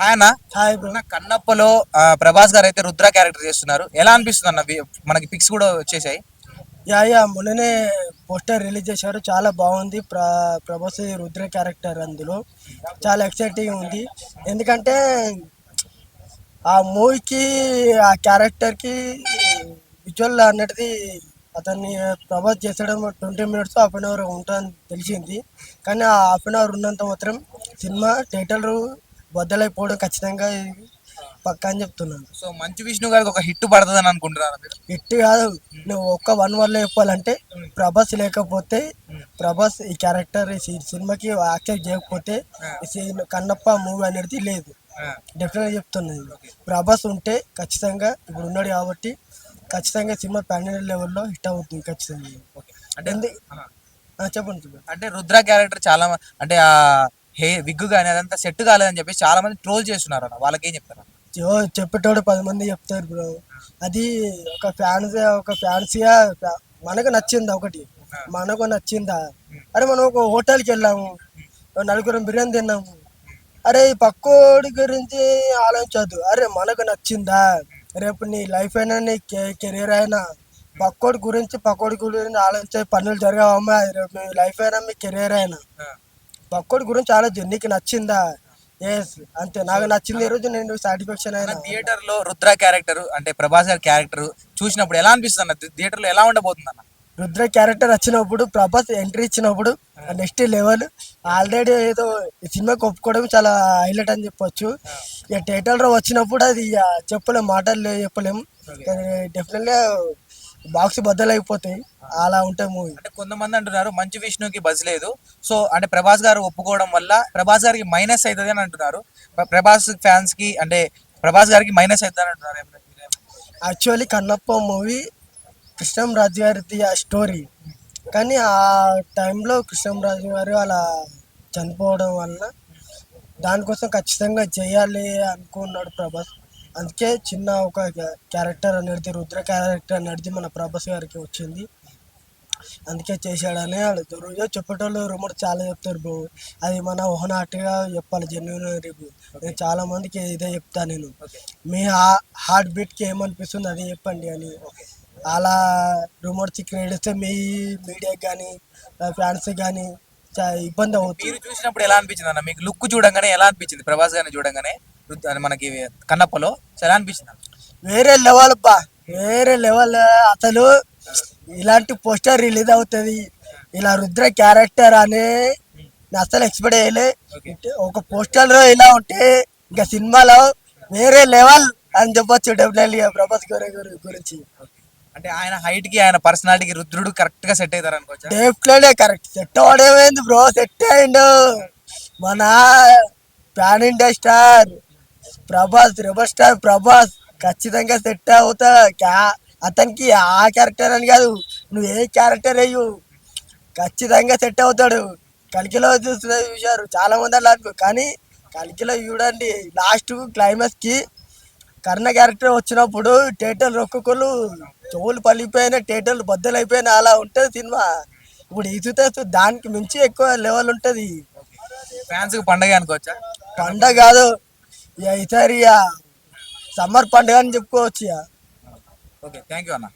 Hi hi కన్నప్పలో Prabhas గారు అయితే Rudra character చేస్తున్నారు. ఎలా అనిపిస్తుంది అన్న? మనకి పిక్స్ కూడా వచ్చేసాయి. యా యా మొన్ననే పోస్టర్ రిలీజ్ చేశారు. చాలా బాగుంది. ప్ర ప్రభాస్ రుద్ర క్యారెక్టర్ అందులో. చాలా ఎక్సైటింగ్ ఉంది. ఎందుకంటే ఆ మూవీకి ఆ క్యారెక్టర్కి విజువల్ అనేది అతన్ని Prabhas చేసడం twenty minutes half an hour ఉంటుందని తెలిసింది. కానీ ఆ హాఫ్ అన్ అవర్ ఉన్నంత మాత్రం సినిమా థియేటర్ బద్దలైపోవడం ఖచ్చితంగా పక్కా అని చెప్తున్నాను. సో మంచు విష్ణు గారికి ఒక హిట్ పడుతుంది అని అనుకుంటున్నారా మీరు? హిట్ కాదు నువ్వు ఒక్క వన్ వన్లో చెప్పాలంటే ప్రభాస్ లేకపోతే ప్రభాస్ ఈ క్యారెక్టర్ ఈ సినిమాకి యాక్సెప్ట్ చేయకపోతే కన్నప్ప మూవీ అనేది లేదు. ఆ, డెఫినెట్గా చెప్తున్నాను ప్రభాస్ ఉంటే ఖచ్చితంగా ఇప్పుడు ఉన్నాడు కాబట్టి ఖచ్చితంగా సినిమా ప్యానల్ లెవెల్లో హిట్ అవుతుంది ఖచ్చితంగా. అంటే చెప్పండి చెప్పండి. అంటే రుద్ర క్యారెక్టర్ చాలా అంటే ఆ హే విగ్ కానీ అదంతా సెట్ కాలేదని చెప్పేసి చాలా మంది ట్రోల్ చేస్తున్నారు అన్న వాళ్ళకి ఏం చెప్తారు చెప్పేటోడు పది మంది చెప్తారు బ్రో. అది ఒక ఫ్యాన్స్ ఒక ఫ్యాన్సీగా మనకు నచ్చిందా ఒకటి? మనకు నచ్చిందా? అరే మనం ఒక హోటల్కి వెళ్ళాము. నలుగురం బిర్యానీ తిన్నాము. అరే ఈ పక్కోడి గురించి ఆలోచించద్దు. అరే మనకు నచ్చిందా? రేపు నీ లైఫ్ అయినా నీ కెరీర్ అయినా పక్కోడి గురించి పక్కోడి గురించి ఆలోచించే పనులు జరగవమ్మా. రేపు మీ లైఫ్ అయినా మీ కెరీర్ అయినా. ఆ, పక్కోడి గురించి ఆలోచించు. నీకు నచ్చిందా? ఎస్ అంతే నాకు నచ్చింది ఈ రోజు నేను సాటిస్ఫాక్షన్ అయినా. థియేటర్లో రుద్ర క్యారెక్టర్ అంటే ప్రభాస్ గారి క్యారెక్టర్ చూసినప్పుడు ఎలా అనిపిస్తుంది అన్న? థియేటర్లో ఎలా ఉండబోతుంది అన్న? రుద్ర క్యారెక్టర్ వచ్చినప్పుడు ప్రభాస్ ఎంట్రీ ఇచ్చినప్పుడు నెక్స్ట్ లెవెల్ ఆల్రెడీ ఏదో ఈ సినిమాకి ఒప్పుకోవడం చాలా హైలైట్ అని చెప్పొచ్చు. ఇక థియేటర్లో వచ్చినప్పుడు అది ఇక చెప్పలేం మాటలు చెప్పలేము డెఫినెట్గా బాక్స్ బద్దలైపోతాయి. అలా ఉంటాయి మూవీ. అంటే కొంతమంది అంటున్నారు మంచు విష్ణుకి బజ్ లేదు. సో అంటే ప్రభాస్ గారు ఒప్పుకోవడం వల్ల ప్రభాస్ గారికి మైనస్ అవుతుంది అని అంటున్నారు. ప్ర- ప్రభాస్ ఫ్యాన్స్కి అంటే ప్రభాస్ గారికి మైనస్ అవుతుంది అని అంటున్నారు యాక్చువల్లీ కన్నప్ప మూవీ కృష్ణంరాజు గారిది ఆ స్టోరీ. కానీ ఆ టైంలో కృష్ణంరాజు గారు అలా చనిపోవడం వల్ల దానికోసం ఖచ్చితంగా చేయాలి అనుకున్నాడు ప్రభాస్. అందుకే చిన్న ఒక క్యారెక్టర్ అనేది రుద్ర క్యారెక్టర్ అనేది మన ప్రభాస్ గారికి వచ్చింది. అందుకే చేశాడని రోజు చెప్పేటోళ్ళు రూమర్ చాలా చెప్తారు బ్రో. అది మన ఓనాటుగా చెప్పాలి జెన్యున్ రివ్యూ నేను చాలా మందికి ఇదే చెప్తాను నేను. మీ హార్ట్ బీట్కి ఏమనిపిస్తుంది అది చెప్పండి అని. అలా రూమర్స్ క్రియేట్ చేస్తే మీ మీడియాకి కానీ ఫ్యాన్స్ కానీ ఇబ్బంది అవుతుంది. మీరు చూసినప్పుడు ఎలా అనిపించింది అన్న? మీకు లుక్ చూడంగానే ఎలా అనిపించింది? ప్రభాస్ గారిని చూడంగానే? మనకి కన్నప్పలో ఎలా అనిపించింది? వేరే లెవెల్ బా వేరే లెవెల్. అసలు ఇలాంటి పోస్టర్ రిలీజ్ అవుతుంది. ఇలా రుద్ర క్యారెక్టర్ అని అసలు ఎక్స్పెక్ట్ చేయలే. ఒక పోస్టర్లో ఇలా ఉంటే ఇంకా సినిమాలో వేరే లెవెల్ అని చెప్పొచ్చు డెఫినెట్లీ ప్రభాస్ గారి గురి- గురించి. అంటే ఆయన హైట్కి ఆయన పర్సనాలిటీకి రుద్రుడు కరెక్ట్గా సెట్ అవుతారు అనుకోవచ్చా? డెఫినెట్లీ కరెక్ట్ సెట్ అవ్వడమేంది బ్రో సెట్ అయిండు. మన pan India star Prabhas rebel star Prabhas ఖచ్చితంగా సెట్ అవుతా. క్యా- అతనికి ఆ క్యారెక్టర్ అని కాదు నువ్వు ఏ క్యారెక్టర్ అయ్యు ఖచ్చితంగా సెట్ అవుతాడు. కలికిలో చూస్తున్న చూశారు చాలా మంది అలా కానీ కలికిలో చూడండి లాస్ట్ క్లైమాక్స్కి కర్ణ క్యారెక్టర్ వచ్చినప్పుడు థియేటర్లు ఒక్కొక్కరు చెవులు పలిపోయినా థియేటర్లు బద్దలైపోయినా అలా ఉంటుంది సినిమా. ఇప్పుడు ఈసుతే దానికి మించి ఎక్కువ లెవెల్ ఉంటుంది. ఫ్యాన్స్ పండగ అనుకోవచ్చా? పండగ కాదు ఇక ఈసారి సమ్మర్ పండుగ అని చెప్పుకోవచ్చు ఇక. ఓకే థ్యాంక్ యూ అన్న.